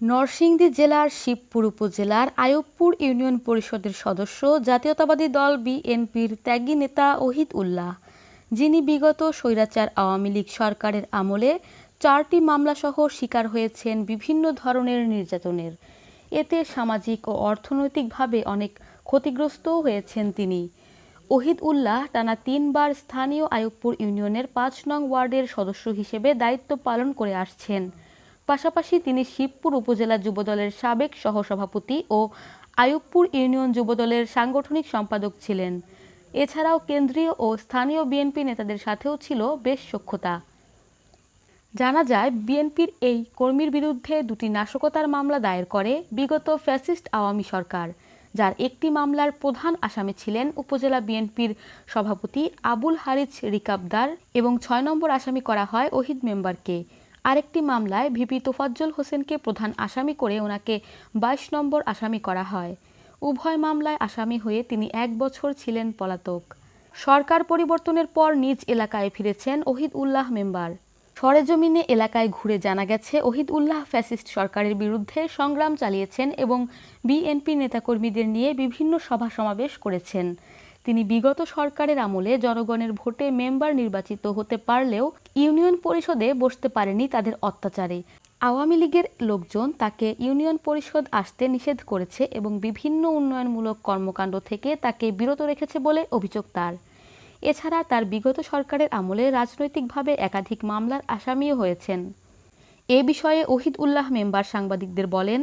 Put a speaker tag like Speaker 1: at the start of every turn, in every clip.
Speaker 1: নরসিংদী জেলার শিবপুর উপজেলার আয়বপুর ইউনিয়ন পরিষদের সদস্য, জাতীয়তাবাদী দল বিএনপির ত্যাগী নেতা ওহিদ উল্লাহ, যিনি বিগত স্বৈরাচার আওয়ামী লীগ সরকারের আমলে চারটি মামলাসহ শিকার হয়েছেন বিভিন্ন ধরনের নির্যাতনের। এতে সামাজিক ও অর্থনৈতিকভাবে অনেক ক্ষতিগ্রস্তও হয়েছেন তিনি। ওহিদ উল্লাহ টানা তিনবার স্থানীয় আয়বপুর ইউনিয়নের পাঁচ নং ওয়ার্ডের সদস্য হিসেবে দায়িত্ব পালন করে আসছেন। পাশাপাশি তিনি শিবপুর উপজেলা যুবদলের সাবেক সহসভাপতি ও আয়ুবপুর ইউনিয়ন যুবদলের সাংগঠনিক সম্পাদক ছিলেন। এছাড়াও কেন্দ্রীয় ও স্থানীয় বিএনপি নেতাদের সাথেও ছিল বেশ সখ্যতা। জানা যায়, বিএনপির এই কর্মীর বিরুদ্ধে দুটি নাশকতার মামলা দায়ের করে বিগত ফ্যাসিস্ট আওয়ামী সরকার, যার একটি মামলার প্রধান আসামি ছিলেন উপজেলা বিএনপির সভাপতি আবুল হারিছ রিকাবদার এবং ছয় নম্বর আসামি করা হয় ওহিদ মেম্বারকে। আরেকটি মামলায় ভিপি তোফাজ্জল হোসেনকে প্রধান আসামি করে ওনাকে বাইশ নম্বর আসামি করা হয়। উভয় মামলায় আসামি হয়ে তিনি এক বছর ছিলেন পলাতক। সরকার পরিবর্তনের পর নিজ এলাকায় ফিরেছেন ওহিদ উল্লাহ মেম্বার। সরেজমিনে এলাকায় ঘুরে জানা গেছে, ওহিদ উল্লাহ ফ্যাসিস্ট সরকারের বিরুদ্ধে সংগ্রাম চালিয়েছেন এবং বিএনপি নেতাকর্মীদের নিয়ে বিভিন্ন সভা সমাবেশ করেছেন। তিনি বিগত সরকারের আমলে জনগণের ভোটে মেম্বার নির্বাচিত হতে পারলেও ইউনিয়ন পরিষদে বসতে পারেনি তাদের অত্যাচারে। আওয়ামী লীগের লোকজন তাকে ইউনিয়ন পরিষদ আসতে নিষেধ করেছে এবং বিভিন্ন উন্নয়নমূলক কর্মকাণ্ড থেকে তাকে বিরত রেখেছে বলে অভিযোগ তার। এছাড়া তার বিগত সরকারের আমলে রাজনৈতিকভাবে একাধিক মামলার আসামিও হয়েছেন। এ বিষয়ে ওহিদ উল্লাহ মেম্বার সাংবাদিকদের বলেন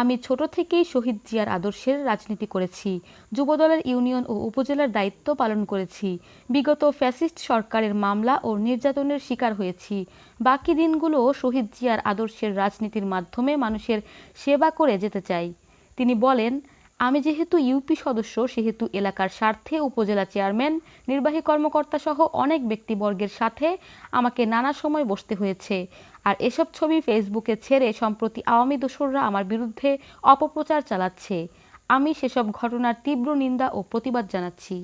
Speaker 1: আমি ছোট থেকেই শহীদ জিয়ার আদর্শের রাজনীতি করেছি, যুবদলের ইউনিয়ন ও উপজেলার দায়িত্ব পালন করেছি, বিগত ফ্যাসিস্ট সরকারের মামলা ও নির্যাতনের শিকার হয়েছি। বাকি দিনগুলো শহীদ জিয়ার আদর্শের রাজনীতির মাধ্যমে মানুষের সেবা করে যেতে চাই। তিনি বলেন আমি যেহেতু ইউপি সদস্য, সেহেতু এলাকার স্বার্থে উপজেলা চেয়ারম্যান, নির্বাহী কর্মকর্তা সহ অনেক ব্যক্তিবর্গের সাথে আমাকে নানা সময় বসতে হয়েছে। আর এসব ছবি ফেসবুকে ছেড়ে সম্প্রতি আওয়ামী দোসররা আমার বিরুদ্ধে অপপ্রচার চালাচ্ছে। আমি সেসব ঘটনার তীব্র নিন্দা ও প্রতিবাদ জানাচ্ছি।